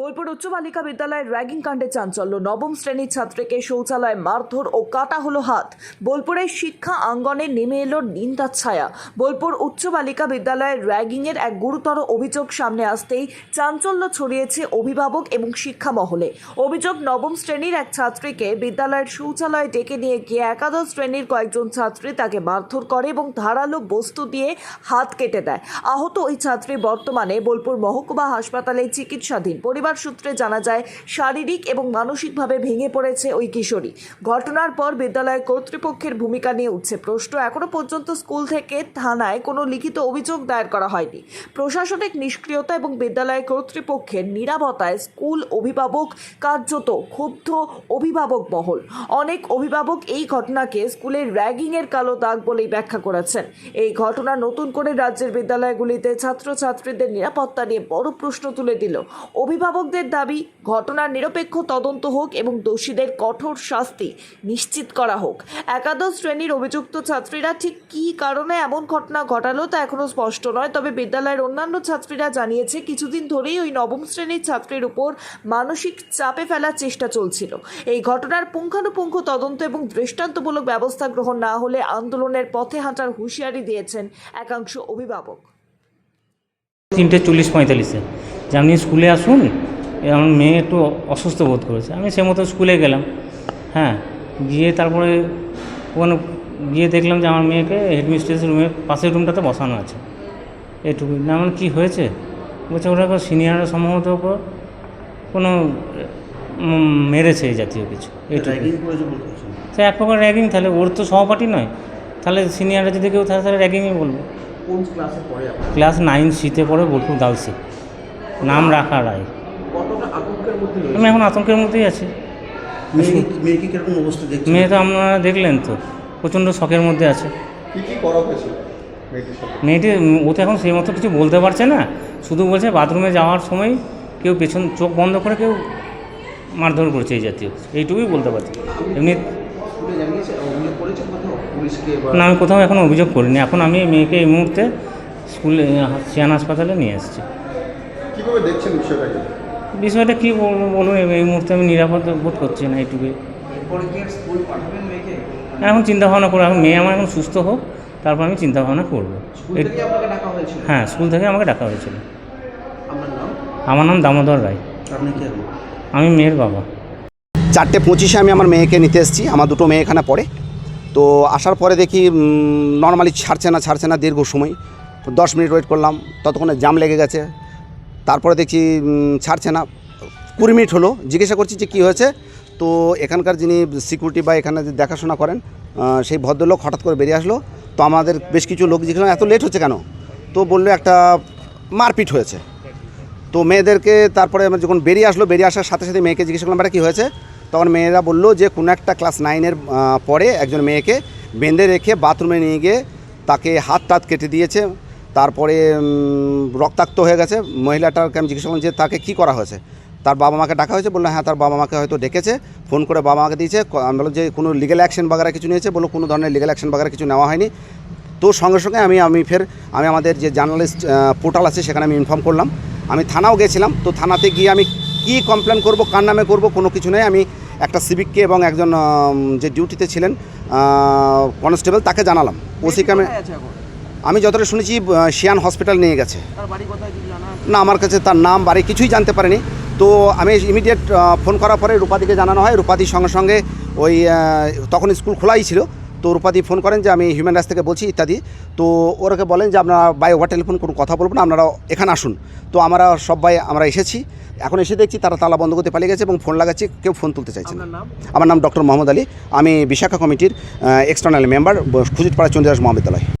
বোলপুর উচ্চ বালিকা বিদ্যালয়ের র্যাগিং কাণ্ডে চাঞ্চল্য। নবম শ্রেণির ছাত্রীকে শৌচালয়ে, মারধর ও কাটা হলো হাত। বোলপুরের শিক্ষা আঙ্গনে নেমে এলো নিন্দার ছায়া। বোলপুর উচ্চ বালিকা বিদ্যালয়ের র্যাগিংয়ের এক গুরুতর অভিযোগ সামনে আসতেই চাঞ্চল্য ছড়িয়েছে অভিভাবক এবং শিক্ষা মহলে। অভিযোগ, নবম শ্রেণির এক ছাত্রীকে বিদ্যালয়ের শৌচালয়ে ডেকে নিয়ে গিয়ে একাদশ শ্রেণির কয়েকজন ছাত্রী তাকে মারধর করে এবং ধারালো বস্তু দিয়ে হাত কেটে দেয়। আহত ওই ছাত্রী বর্তমানে বোলপুর মহকুমা হাসপাতালে চিকিৎসাধীন। পরিবার সূত্রে জানা যায়, শারীরিক এবং মানসিকভাবে ভেঙে পড়েছে ওই কিশোরী। ঘটনার পর বিদ্যালয় কর্তৃপক্ষের ভূমিকা নিয়ে উঠছে প্রশ্ন। এখনও পর্যন্ত স্কুল থেকে থানায় কোনো লিখিত অভিযোগ দায়ের করা হয়নি। প্রশাসনিক নিষ্ক্রিয়তা এবং বিদ্যালয় কর্তৃপক্ষের নিরাপত্তায় স্কুল অভিভাবক কার্যত ক্ষুব্ধ অভিভাবক মহল অনেক অভিভাবক এই ঘটনাকে স্কুলের র্যাগিংয়ের কালো দাগ বলেই ব্যাখ্যা করেছেন। এই ঘটনা নতুন করে রাজ্যের বিদ্যালয়গুলিতে ছাত্রছাত্রীদের নিরাপত্তা নিয়ে বড় প্রশ্ন তুলে দিল। অভিভাবকদের দাবি, ঘটনার নিরপেক্ষ তদন্ত হোক এবং দোষীদের কঠোর শাস্তি নিশ্চিত করা হোক। একাদশ শ্রেণির অভিযুক্ত ছাত্রীরা ঠিক কী কারণে এমন ঘটনা ঘটালো তা এখনও স্পষ্ট নয়, তবে বিদ্যালয়ের অন্যান্য ছাত্রীরা জানিয়েছে, কিছুদিন ধরেই ওই নবম শ্রেণির ছাত্রীর উপর মানসিক চাপে ফেলার চেষ্টা চলছিল। এই ঘটনার পুঙ্খানুপুঙ্খ তদন্ত এবং দৃষ্টান্তমূলক ব্যবস্থা গ্রহণ না হলে আন্দোলনের পথে হাঁটার হুঁশিয়ারি দিয়েছেন একাংশ অভিভাবক। তিনটে চল্লিশ পঁয়তাল্লিশে। যে আপনি স্কুলে আসুন আমার মেয়ে একটু অসুস্থ বোধ করেছে। আমি সে মতো স্কুলে গেলাম হ্যাঁ গিয়ে তারপরে ওখানে গিয়ে দেখলাম যে আমার মেয়েকে হেডমিস্ট্রেসের রুমের পাশের রুমটাতে বসানো আছে। এটুকু না আমার কী হয়েছে? বলছে ওরা সিনিয়ররা সম্ভবত ওপর কোনো মেরেছে এই জাতীয় কিছু। সে এক প্রকার র্যাগিং তাহলে ওর তো সহপাঠী নয়। তাহলে সিনিয়ররা যদি কেউ থাকে তাহলে র্যাগিংই বলব। ক্লাস নাইন সিতে পড়ে বোলপুর গার্লসে নাম রাখা রায়। আমি এখন আতঙ্কের মধ্যেই আছি। মেয়ে তো আপনারা দেখলেন তো প্রচণ্ড শখের মধ্যে আছে। মেয়েটি ও তো এখন সেই মতো কিছু বলতে পারছে না শুধু বলছে বাথরুমে যাওয়ার সময় কেউ পেছন চোখ বন্ধ করে কেউ মারধর করেছে এই জাতীয়। এইটুকুই বলতে পারছি। এমনি না আমি কোথাও এখন অভিযোগ করিনি। এখন আমি মেয়েকে এই মুহূর্তে স্কুলে সিয়ান হাসপাতালে নিয়ে এসেছি। কীভাবে দেখছেন বিষয়টাকে? বিষয়টা কী বলব বলুন এই- মুহূর্তে আমি নিরাপদ বোধ করছি না এইটুকুই। এখন চিন্তা ভাবনা করব। এখন মেয়ে আমার এখন সুস্থ হোক তারপর আমি চিন্তা ভাবনা করব হ্যাঁ স্কুল থেকে আমাকে ডাকা হয়েছিল। আমার নাম? দামোদর রায়। আপনি কি? হবেন আমি মেয়ের বাবা। চারটে পঁচিশে আমি আমার মেয়েকে নিতে এসেছি। আমার দুটো মেয়ে এখানে পড়ে। তো আসার পরে দেখি নর্মালি ছাড়ছে না ছাড়ছে না দীর্ঘ সময়। তো দশ মিনিট ওয়েট করলাম। ততক্ষণে জাম লেগে গেছে। তারপরে দেখছি ছাড়ছে না। কুড়ি মিনিট হলো, জিজ্ঞাসা করছি যে কী হয়েছে। তো এখানকার যিনি সিকিউরিটি বা এখানে যে দেখাশোনা করেন সেই ভদ্রলোক হঠাৎ করে বেরিয়ে আসলো। তো আমাদের বেশ কিছু লোক জিজ্ঞাসা এত লেট হচ্ছে কেন? তো বলল, একটা মারপিট হয়েছে। তো মেয়েদেরকে তারপরে যখন বেরিয়ে আসলো, বেরিয়ে আসার সাথে সাথে মেয়েকে জিজ্ঞেস করলাম, এটা কী হয়েছে? তখন মেয়েরা বলল যে, কোনো একটা ক্লাস নাইনের পরে একজন মেয়েকে বেঁধে রেখে বাথরুমে নিয়ে গিয়ে তাকে হাত টাত কেটে দিয়েছে। তারপরে রক্তাক্ত হয়ে গেছে। মহিলাটাকে আমি জিজ্ঞেস করলাম যে তাকে কী করা হয়েছে? তার বাবা মাকে ডাকা হয়েছে। বলল হ্যাঁ তার বাবা মাকে হয়তো ডেকেছে। ফোন করে বাবা মাকে দিয়েছে। আমি বললাম যে কোনো লিগ্যাল অ্যাকশন বাগারা কিছু নিয়েছে? বলল কোনো ধরনের লিগ্যাল অ্যাকশন বাগারা কিছু নেওয়া হয়নি। তো সঙ্গে সঙ্গে আমি আমি ফের আমি আমাদের যে জার্নালিস্ট পোর্টাল আছে সেখানে আমি ইনফর্ম করলাম। আমি থানাও গেছিলাম। তো থানাতে গিয়ে আমি কি কমপ্লেন করব কার নামে করব কোনো কিছু নেই। আমি একটা সিভিককে এবং একজন যে ডিউটিতে ছিলেন কনস্টেবল তাকে জানালাম। ওসিকে আমি আমি যতটা শুনেছি শিয়ান হসপিটাল নিয়ে গেছে। না আমার কাছে তার নাম বাড়ি কিছুই জানতে পারিনি। তো আমি ইমিডিয়েট ফোন করার পরে রূপাদিকে জানানো হয়। রূপাদির সঙ্গে সঙ্গে ওই তখন স্কুল খোলাই ছিল। তো রূপাদি ফোন করেন যে আমি হিউম্যান রাইটস থেকে বলছি ইত্যাদি। তো ওরাকে বলেন যে আপনারা বাই ওভার টেলিফোন কোনো কথা বলব না আপনারা এখানে আসুন। তো আমরা সবাই আমরা এসেছি। এখন এসে দেখছি তারা তালা বন্ধ করতে পালিয়ে গেছে এবং ফোন লাগাচ্ছি কেউ ফোন তুলতে চাইছে না। আমার নাম ডক্টর মোহাম্মদ আলী। আমি বিশাখা কমিটির এক্সটার্নাল মেম্বার খুজিতপাড়া চন্দ্রদাস মহাবিদ্যালয়।